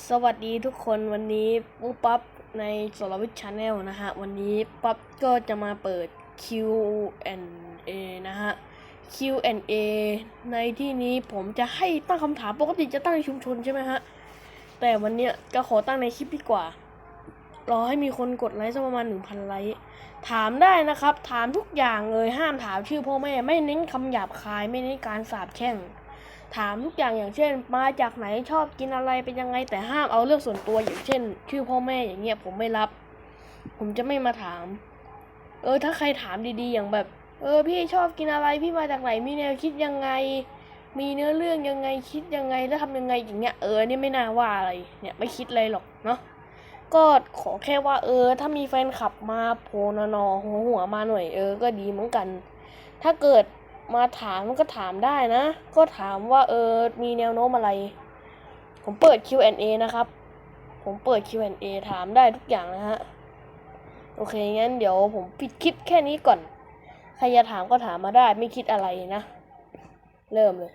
สวัสดีทุกคนวันนี้ปุ๊บปั๊บในสรวิทชาแนลนะฮะ วันนี้ปั๊บก็จะมาเปิด Q&A นะฮะ Q&A ในที่นี้ผมจะให้ตั้งคำถามปกติจะตั้งในชุมชนใช่ไหมฮะ แต่วันเนี้ยจะขอตั้งในคลิปดีกว่า รอให้มีคนกดไลค์สักประมาณ1,000ไลค์ ถามได้นะครับ ถามทุกอย่างเลยห้ามถามชื่อพ่อแม่ ไม่เน้นคำหยาบคาย ไม่เน้นการสาบแช่ง ถามทุกอย่างอย่างเช่น มาจากไหนชอบกินอะไรเป็นยังไง แต่ห้ามเอาเรื่องส่วนตัวอย่างเช่น ชื่อพ่อแม่อย่างเงี้ยผมไม่รับ ผมจะไม่มาถาม เออ ถ้าใครถามดีๆ อย่างแบบ เออ พี่ชอบกินอะไรพี่มาจากไหนมีแนวคิดยังไง มีเนื้อเรื่องยังไงคิดยังไงแล้วทำยังไงอย่างเงี้ยเออนี่ไม่น่าว่าอะไรเนี่ยไม่คิดอะไรหรอกเนาะก็ขอแค่ว่าเออ ถ้ามีแฟนคลับมาโผล่นอหัวหัวมาหน่อยเออ ก็ดีเหมือนกัน ถ้าเกิด มาถามก็ถามได้นะ ก็ถามว่าเออมีแนวโน้มอะไร ผมเปิด Q&A นะครับ ผมเปิด Q&A ถามได้ทุกอย่างนะฮะ โอเค งั้นเดี๋ยวผมปิดคลิปแค่นี้ก่อน ใครจะถามก็ถามมาได้ไม่คิดอะไรนะ เริ่มเลย